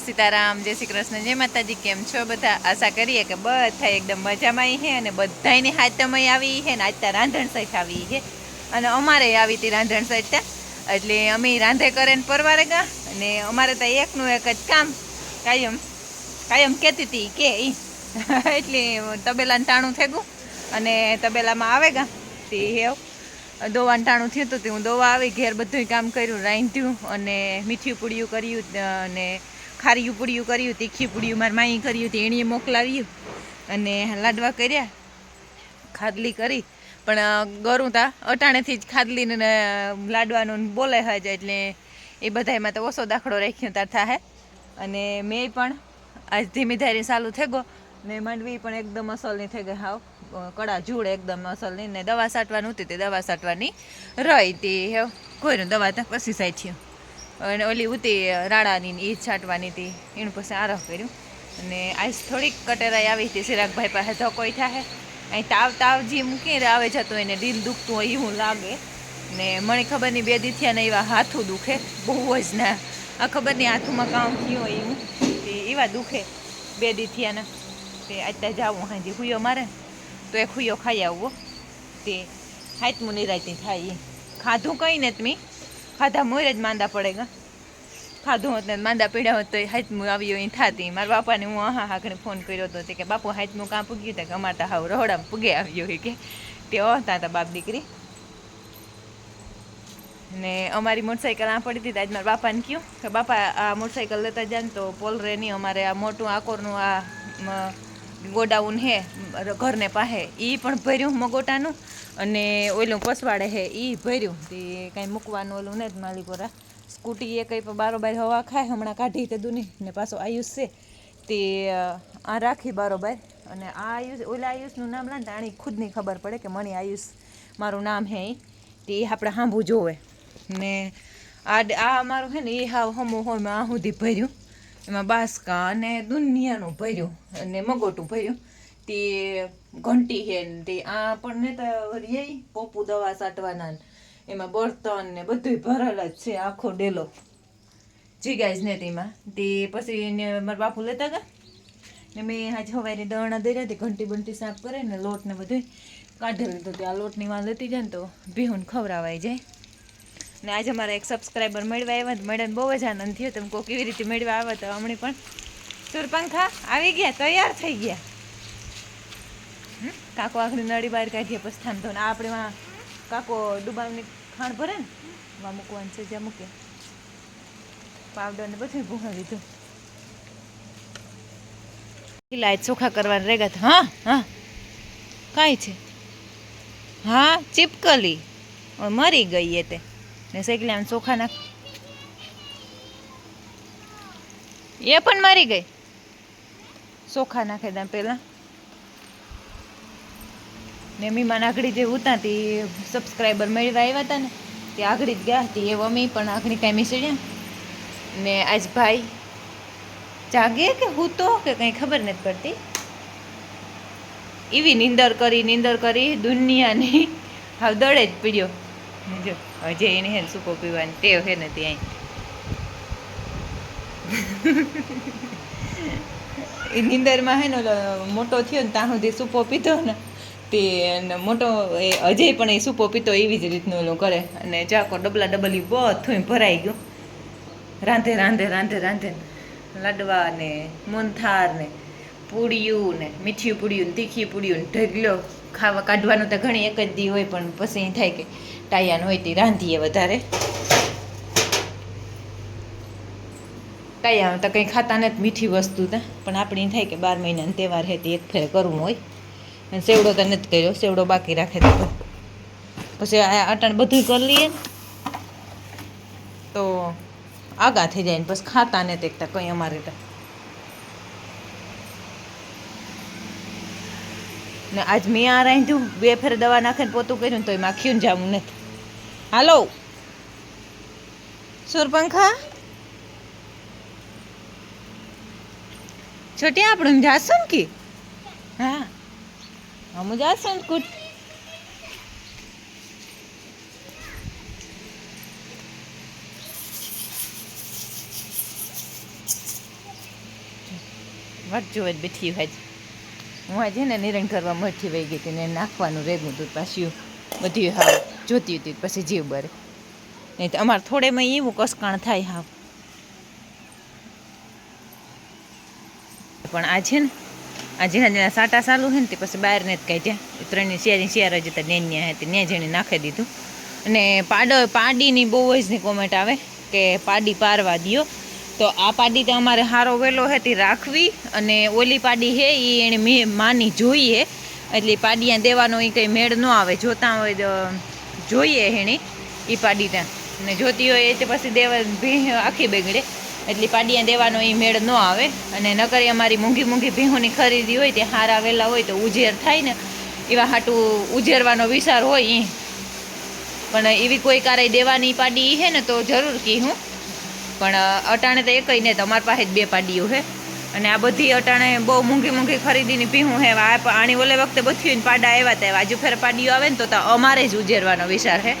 સીતારામ, જય શ્રી કૃષ્ણ, જય માતાજી, કેમ છો બધા? આશા કરીએ કે બધા એકદમ મજામાં છે અને બધાની હાથમાં આવી છે ને આજતા રાંધણ સહિત આવી છે અને અમારે આવી હતી રાંધણ સહિત એટલે અમે રાંધે કરે ને પરવારે ગા. અને અમારે તો એકનું એક જ કામ કાયમ કાયમ કહેતી હતી કે એ એટલે તબેલાને ટાણું થઈ ગયું અને તબેલામાં આવે ગા. તે હેવ દોવાનું ટાણું થયું હતું હું દોવા આવી ઘેર બધું કામ કર્યું, રાંધ્યું અને મીઠું પૂડિયું કર્યું અને ખારીયું પૂડિયું કર્યું તીખી પૂડિયું મારી માઈ કર્યું તે એણીએ મોકલાવ્યું. અને લાડવા કર્યા, ખાદલી કરી. પણ ગરું તા અટાણેથી જ ખાદલીને લાડવાનું બોલે હજ એટલે એ બધાયમાં તો ઓછો દાખલો રાખ્યો તાર થાય અને મેં પણ આજ ધીમી ધારી ચાલુ થઈ ગયો. ને માંડવી પણ એકદમ અસલની થઈ ગઈ હાવ. કડા જૂડ એકદમ અસલની. ને દવા છાંટવાની હતી, તે દવા છાંટવાની રહી હતી. કોઈનું દવા તો પછી સાઈ થયું. અને ઓલી ઉતી રાણાની એ છાંટવાની હતી. એનું પછી આરહ કર્યું. અને આજ થોડીક કટેરાઈ આવી હતી. સિરાગભાઈ પાસે ધકોઈ થાય અહીં તાવ તાવ જે મૂકીને આવે જતો એને દિલ દુખતું હોય એવું લાગે. ને મને ખબર નહીં, બે દીથિયા ને એવા હાથું દુખે. બહુ જ ના. આ ખબર નહીં, હાથુમાં કામ થયું હોય એવું. એવા દુખે. બે દીથિયાના થયા તે અત્યારે જાવું હાજી. હુયો મારે? તો એ હુયો ખાઈ આવવો તે હાથમું નિરાયતી થાય એ ખાધું કંઈ ને તમે ખાધા મોર જ માંદા પડે ગા. ખાધું હોત ને માંદા પીડ્યા હોત તો હાથમું આવ્યો એ થતી. મારા બાપાને હું આહા હાકને ફોન કર્યો હતો કે, બાપુ હાથમું કાં પૂગ્યું હતા કે અમારતા હાવ, રહોડામાં પૂગે આવ્યો હોય કે. તે હતા હતા બાપ દીકરી. ને અમારી મોટરસાઇકલ આ પડી હતી આજ મારા બાપાને કહ્યું કે, બાપા, આ મોટરસાઇકલ લેતા જાય ને તો પોલ રે નહીં અમારે આ મોટું આકોરનું આ ગોડાઉન હે, ઘરને પાસે એ પણ ભર્યું મગોટાનું. અને ઓલું પસવાડે હે એ ભર્યું. તે કાંઈ મૂકવાનું ઓલું ને જ માલિકોરા સ્કૂટી એ કંઈ પણ બારોબાર હવા ખાય, હમણાં કાઢી તે દુની ને પાછો આયુષ છે. તે આ રાખી બારોબાર. અને આ આયુષ, ઓલા આયુષનું નામ લે ને તો આની ખુદની ખબર પડે કે મને આયુષ મારું નામ હે. તે આપણે સાંભળવું જોવે. ને આ આ અમારું છે ને એ હાવ હમો હોય આ સુધી ભર્યું. એમાં બાસકા અને દુનિયાનું ભર્યું અને મગોટું ભર્યું. તે ઘંટી હે તે. આ પણ ને તો રે પોપુ દવા સાટવાના એમાં બર્તન ને બધું ભરેલ જ છે, આખો ડેલો. જીગાઈજ ને તેમાં. તે પછી એને મારા બાપુ લેતા ગયા ને મેં આજ હવારી દળણા દઈ હતી ઘંટી બંટી સાફ કરે ને લોટ ને બધું કાઢેલું તો તે આ લોટની માં લેતી જાય ને તો ભીહુન ખવડાવાઈ જાય. ને આજે અમારા એક સબસ્ક્રાઈબર મેળવા આવ્યા તો મેડમ બહુ જ આનંદ થયો. તમે કોઈ કેવી રીતે મેળવા આવ્યા તો હમણાં પણ. સુરપંખા આવી ગયા, તૈયાર થઈ ગયા? કાકો આખરી નળી બહાર કાઢીએ પછી થાંભતો ને આપણે વાં કાકો ડુબાવની ખાણ ભરે ને વા મૂકવાનું છે, જ્યાં મૂકે. પાવડરને બધું ભૂંગા દીધું લાઈટ ચોખા કરવાના રેગા હતા. હા હા. કાંઈ છે? હા, ચીપકલી. મરી ગઈ એ તે. ને શેકલી આમ ચોખા નાખ. એ પણ મરી ગઈ. ચોખા નાખે ત્યાં પહેલાં. ને મીમાન આગળ જે ઉતાતી સબસ્ક્રાઈબર મેળવા આવ્યા હતા ને, તે આગળ જ ગયા હતી એ મમ્મી પણ આગળ કાંઈ મિસળ્યા ને આજ ભાઈ જાગે કે હું તો કે કંઈ ખબર નથી પડતી. એવી નીંદર કરી નીંદર કરી દુનિયાની હાવ દડે જ પીડ્યો. જો હજે એને હે સૂકો પીવાની ટેવ હે ને ત્યાં એ નીંદરમાં હે ને મોટો થયો ને, ત્યાં સુધી સૂપો પીધો ને. તે અને મોટો એ અજય પણ એ સૂપો પીતો એવી જ રીતનું ઓલું કરે. અને ચાકો ડબલા ડબલી બધું ભરાઈ ગયું. રાંધે રાંધે રાંધે રાંધે. લાડવા ને મોનથાર ને, પૂડિયું ને મીઠી પૂડિયું ને તીખી પૂડિયું ને ઢગલો. ખાવા કાઢવાનું તો ઘણી એક જ દી હોય, પણ પછી થાય કે ટાયાન હોય તે રાંધીએ વધારે. ટાયા તો કંઈ ખાતા નથી મીઠી વસ્તુ તો. પણ આપણે થાય કે બાર મહિનાનો તહેવાર છે તે એક ફેર કરવું હોય. સેવડો તો નથી કર્યો, સેવડો બાકી રાખે તો. પછી અટાણ બધું કરી લઈએ. તો આગા થઈ જાય ને પછી ખાતા ને તેકતા કંઈ અમારે તો. ને આજ મેં આ રાંધ્યું, બે ફેર દવા નાખીને પોતું કર્યું તો એમાં ખીયું જાવું નથી. હાલો. સુરપંખા? છોટી આપણે જાશું કે? હા. હમ já, કુટ વાટ જોવે બેઠી હોય હું આજે ને નિરણ કરવા મઠી વહી ગઈ હતી ને નાખવાનું રેગું હતું પાછું બધી હાવ જોતી હતી પછી જીવ બરે. નહીં તો અમારે થોડેમાં એવું કસકાણ થાય હાવ. પણ આ છે ને આ જેના સાટા ચાલુ છે ને તે પછી બહાર ને જ એ ત્રણની શિયારી શિયાર જ હતા નેન્યા હતી ને જેને નાખી દીધું. અને પાડો, પાડીની બહુ જ ની કોમેન્ટ આવે કે પાડી પારવા દો તો આ પાડી તો અમારે હારો વહેલો હતી રાખવી અને ઓલી પાડી હે એ એને મેં, માની જોઈએ. એટલે પાડીયા દેવાનો એ કંઈ મેળ ન આવે, જોતા હોય જોઈએ એણે એ પાડી ત્યાં. ને જોતી હોય એ તો પછી દેવા આખી બગડે. એટલે પાડિયા દેવાનો એ મેળ ન આવે. અને નકરી અમારી મૂંઘી મૂંઘી ભીહોની ખરીદી હોય, તે હારા વેલા હોય તો ઉજેર થાય ને. એવા હાટું ઉજેરવાનો વિચાર હોય એ પણ એવી કોઈ કારે દેવાની પાડી હે ને તો જરૂર કી હું પણ અટાણે તો એકઈ ને, તમારી પાસે જ બે પાડીઓ હે. અને આ બધી અટાણે બહુ મૂંઘી મૂંઘી ખરીદીની પીહું હે. આ આણી ઓલે વખતે બધી પાડા આવ્યા હતા આજુ ફેર પાડીઓ આવે ને તો અમારે જ ઉજેરવાનો વિચાર હે.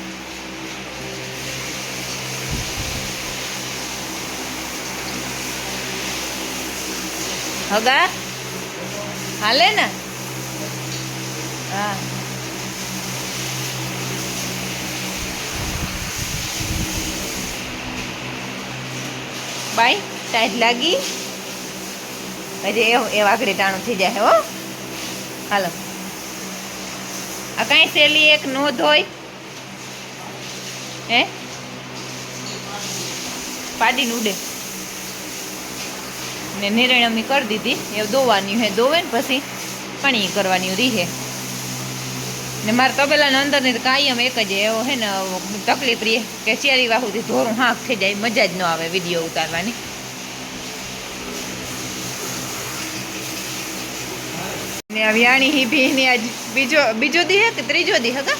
હગા હાલે ને? હા. બાય ટાઈટ લાગી? હજી એ વાઘડી ટાણું થઈ જાય હો હાલો. આ કાંઈ સેલી એક નો ધોય હે? પાડીને ઉડે. ને નિર્ણયમી કરી દીધી. એ દોવાની હે દોવે ને પછી પાણી કરવાની રીહે. ને મારે તબેલાના અંદરની કાયમ એક જ એવો હે ને, તકલીફ રહે કે ચેરી વાહુથી ધોરું હાંક થઈ જાય, મજા જ ન આવે વીડિયો ઉતારવાની. ને વ્યાણી હી ભીની આજ બીજો બીજો દી હે કે ત્રીજો દી હકા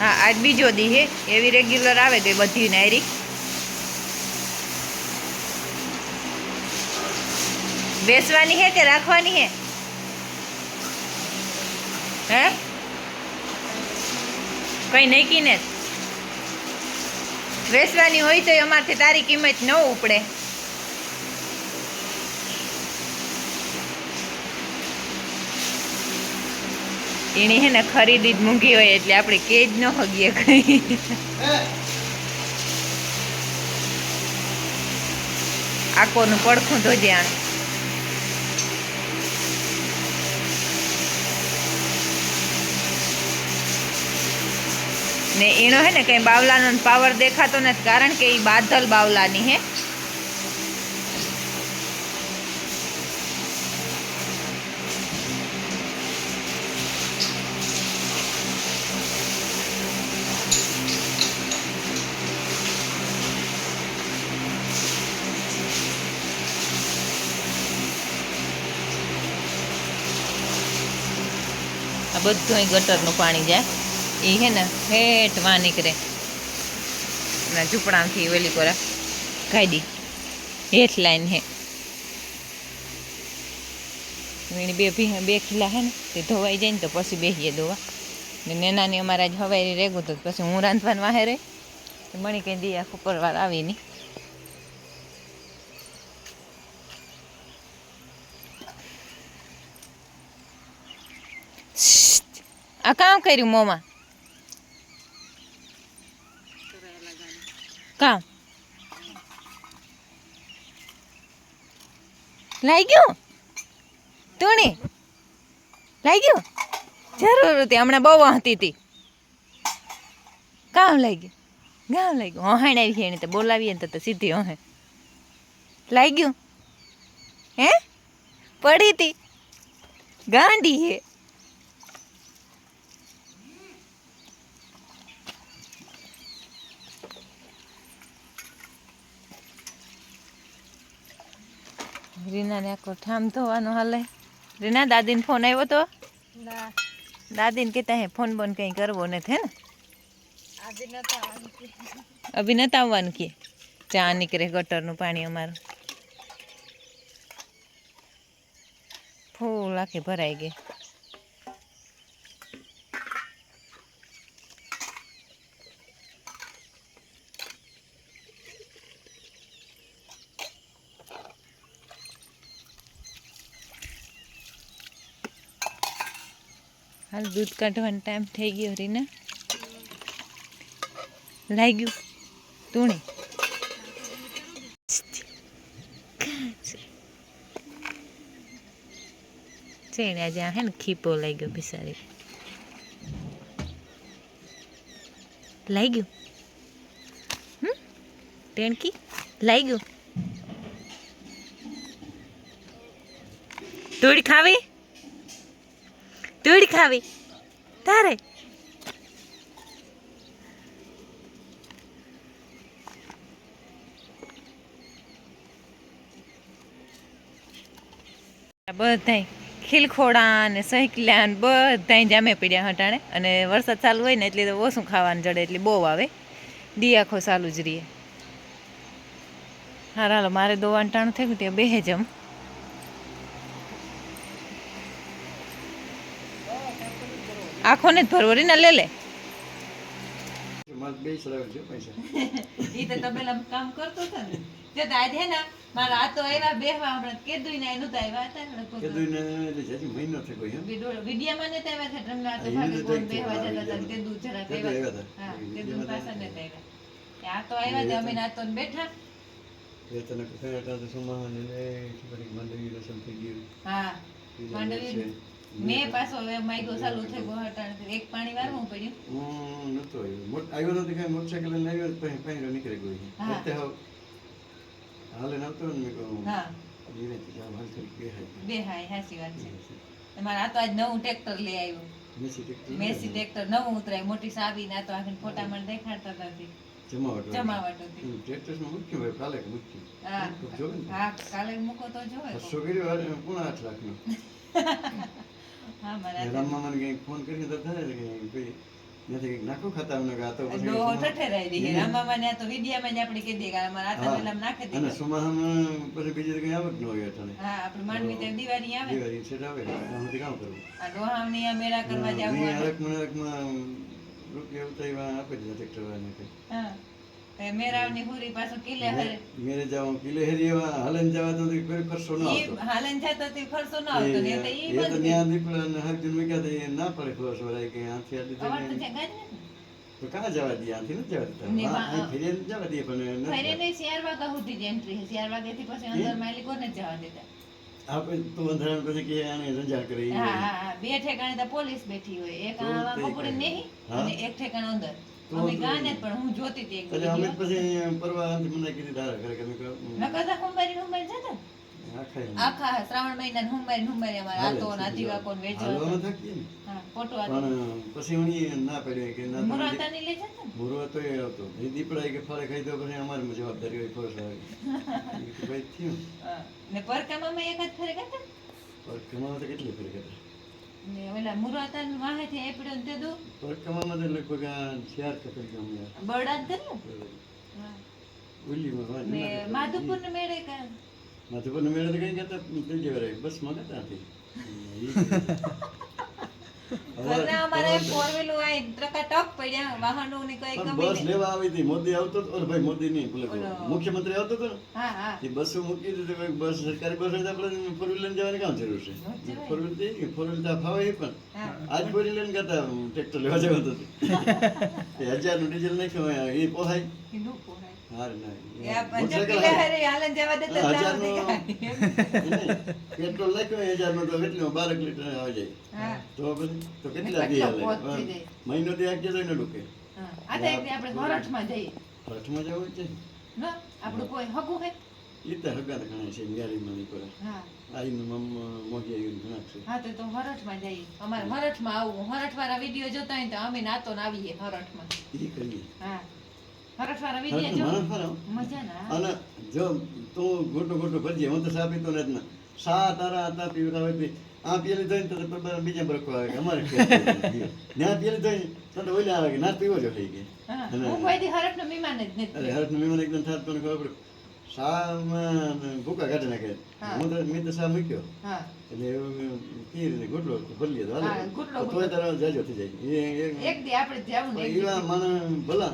હા, આજ બીજો દી હે. એવી રેગ્યુલર આવે તો એ બધી નાયરી બેસવાની હે કે રાખવાની હે? હે? કઈ નક્કી ને? વેચવાની હોય તો અમારથી તારી કિંમત ન ઉપડે. એની હે ને ખરીદી જ મૂંઘી હોય એટલે આપણે કે જ ન હગીએ કઈ. આકોનું પડખું ધોજે આણ. ને એનો હે ને કઈ બાવલાનો પાવર દેખાતો નથી, કારણ કે એ બાદલ બાવલાની હે. બધું ગટરનું પાણી જાય. એ હે ને હેઠ વા નીકળે. ના ઝૂંપડામાંથી વેલી કોરા કાઢી હેઠ લાઈન હે. એની બે બે ખીલા હે ને, તે ધોવાઈ જાય ને તો પછી બેસીએ ધોવા ને નેનાની અમારા જ હવાઈ રેગું તો પછી હું રાંધવાનું વાહે રહી. મણી કંઈ દી આખું પરવાર આવી નહીં આ કામ કર્યું મોમાં? કામ લાગ્યું તુણી. લાગ્યું જરૂર હતી, હમણાં બહુ હતી. હતી કામ લાગ્યું કામ લાગ્યું ઓહાણ આવી એને તો બોલાવીએ ને તો સીધી ઓહે લાગ્યું હે? પડી હતી. ગાંડી હે. રીનાને આખો ઠામ ધોવાનો હાલે. રીના દાદીને ફોન આવ્યો તો? દાદીને કહેતા હે ફોન બોન કંઈ કરવો નથી હે ને. અભી નતા આવવાનું કે? ચા નીકળે ગટરનું પાણી અમારું. ફૂલ આખી ભરાઈ ગઈ. હાલ દૂધ કાઢવાનો ટાઈમ થઈ ગયો રીના. લાગ્યું? તુણે. ચેડ્યા આ હે ને ખીપો લાગ્યો બિસારી લાગ્યું? હમ? ટેણકી? લાગ્યું? તોડી ખાવી? તુડ ખાવી. તારે? બધાય ખીલખોડા ને સહેકલા ને બધાય જામે પીડ્યા હટાણે. અને વરસાદ ચાલુ હોય ને એટલે તો ઓછું ખાવાનું જડે એટલે બહુ આવે. દી ચાલુ જ રહીએ. હા હાલો, મારે દોવાનું ટાણું થયું ત્યાં બેહે જમ. આખો ને જ લે લે. મારે બે ચડાવે છે પૈસા. ઈ તો તબેલા કામ કરતો હતો ને. તે તો આજે ને મારા આ તો આવ્યા બેહવા હમણાં કેદુઈ ને એનું તો આવ્યા હતા એટલે મહિનો એમ? વિડીયો- આવ્યા હતા તો ભાગે કોણ બેહવા જતા હતા આવ્યા હતા. હા, પાછા આવ્યા. આ તો આવ્યા અમે બેઠા. હતા તો ને માંડવી રસમ થઈ ગયું. હા દિવસે મેં પાછો હવે માઈકો ચાલુ થઈ ગયો હટાણે એક પાણી વારવું પડ્યું. હું નતો આવ્યો. મોટ આવ્યો નથી કાંઈ મોટરસાઇકલ લઈને આવ્યો પછી પાંયરો નીકળી ગયો એટલે હાલે નતો ને મેં કહું હા. ધીરે જાવ હાલ થોડીક બેહાય. બે હા સાચી વાત છે. તમારે આ તો આજ નવું ટ્રેક્ટર લઈ આવ્યું. Massey tractor? નવું ઉતરાય મોટી સાબી ના તો આખી ફોટા મને દેખાડતા હતા જમાવટ. જમાવટ હતી. ટ્રેક્ટર ટ્રેક્ટર્સમાં મૂક્યું ભાઈ કાલે મુખ્ય હા. ને. હા કાલે મૂકો તો જોવે બસો કર્યો પૂણા આઠ લાખનો હા મારા રામમાં મને ફોન તો થાય કે કોઈ નથી કંઈક નાખો ખાતા અમને આ તો સુમા- ઠઠેરાઈ દઈએ હમ. ને તો વિડિયામાં જ આપણે કહી દઈએ કે અમારે આ પેલા નાખી અને દીધા. પછી બીજી કઈ આવક ન હોય અટાણે. હા આપણે માંડવી ત્યાં દિવાળી આવે. દિવાળી છેટ આવે ત્યાં કામ કરવું. આ ડોહામની આ મેળા કરવા હરકમાં રૂપિયા આપી હા તો એ મેરાવની હુરી પાછો કિલ્લે હરે. મેરે જાઉં કિલે હેરી એવા જવા તો કોઈ ખર્ચો ન આવતો. હાલન જતો તે ખર્ચો ન આવતો ને તો ઈ તો ન્યા દીપડા ને હરજન મૂક્યા તો એ ના પડે ખબર વળાય કે આથી આટલી અવાર તો જગા તો કાં જવા આથી દેતા? જવા પણ વાગ્યા સુધી જ એન્ટ્રી છે પછી અંદર જવા આપણે તો અંધારામાં પછી કે આને રંજાડ કરે હા હા હા. બે ઠેકાણે તો પોલીસ બેઠી હોય. એક આવા તે નહીં અને એક ઠેકાણે અંદર. અમે ગાને પણ હું જોતી હતી એટલે અમે પછી પરવા મને કીધી તારા ઘરે કે મેં કદા હુંબારી હુંબારી જતા. આખા શ્રાવણ મહિના હુંબારી હુંબારી અમારા આતો ને. હા ફોટો પણ પછી હું પાડ્યું કે ના મુરાતાની લઈ જતા એ આવતો. એ દીપડા કે ફળે ખાઈ દો પછી અમારી જવાબદારી હોય ફોર્સ આવે ભાઈ થયું. ને પરકામાં મેં જ ફેરે ગયા પણ તો કેટલી ફેર કરતા ને ઓલા મુરાતા વાહેથી એપડ્યો ને તે દો. પણ કમાવામાં તો લગભગ ગયો અમને બરડા જ કર્યું હા. ઓલીમાં વાંધો ને ના. માધુપુર ને મેળે કા માધુપુરને મેળે તો કઈ વાર બસમાં હતી ઘરના અમારે ફોર વ્હીલ હોય ટ્રકા ટક પડ્યા વાહનો ની કઈ પણ બસ લેવા આવી હતી. મોદી આવતો હતો ભાઈ મોદી મુખ્યમંત્રી આવતો હતો હા હા. એ બસો મૂકી દીધી ભાઈ બસ સરકારી બસ હોય આપણે ફોર વ્હીલર જવાની કામ જરૂર છે. ફોર વ્હીલર તો ફાવે પણ. આજ ફોર વ્હીલર કરતા ટ્રેક્ટર લેવા જવાનું હતો. એ હજારનું ડીઝલ નાખ્યું એ પોહાય. ના. ના. પેટ્રોલ નાખ્યું હોય હજારનું તો કેટલું બારક લીટર આવી જાય. તો તો કેટલા દી હાલે પોત થઈ જાય. મહિનો થી આગ્યા તો ડૂકે હા. આ તો એક દી આપણે હોરઠમાં જઈએ. હઠમાં જવું છે આપણું કોઈ હગું હે? એ તો ઘણા છે ન્યારીમાં નીકળે આઈનું મમ મોગી આવ્યું ઘણા છે. હા તો તો હરઠમાં જઈએ. અમારે હરઠમાં આવવું હરઠવાળા વીડિયો જોતા હોય તો અમે નાતો ને આવીએ હરઠમાં માં કરીએ. હા. અને જો તું ગોટું ગોટું ભરજે હું તો સા પીતો નથી ને. સા તારા હતા પીવતા હોય આ પેલી ધોઈને તો બીજા બરકો આવે કે અમારે ત્યાં પેલી ધોઈને તો ઓલા આવે કે ના પીવો જો થઈ ગઈ હા અને- હું કોઈ દી હરઠનો મહેમાન જ નથી. અરે હરખનું મહેમાન એકદમ થાત પણ ખબર પડે. શામાં ભૂકા કાઢી નાખે. હું. તો મેં મૂક્યો. એટલે ગુટલો ભરીએ થઈ જાય. એવા ભલા.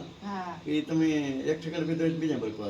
એ તમે એક ઠેકાણ પીધો બીજા બરકો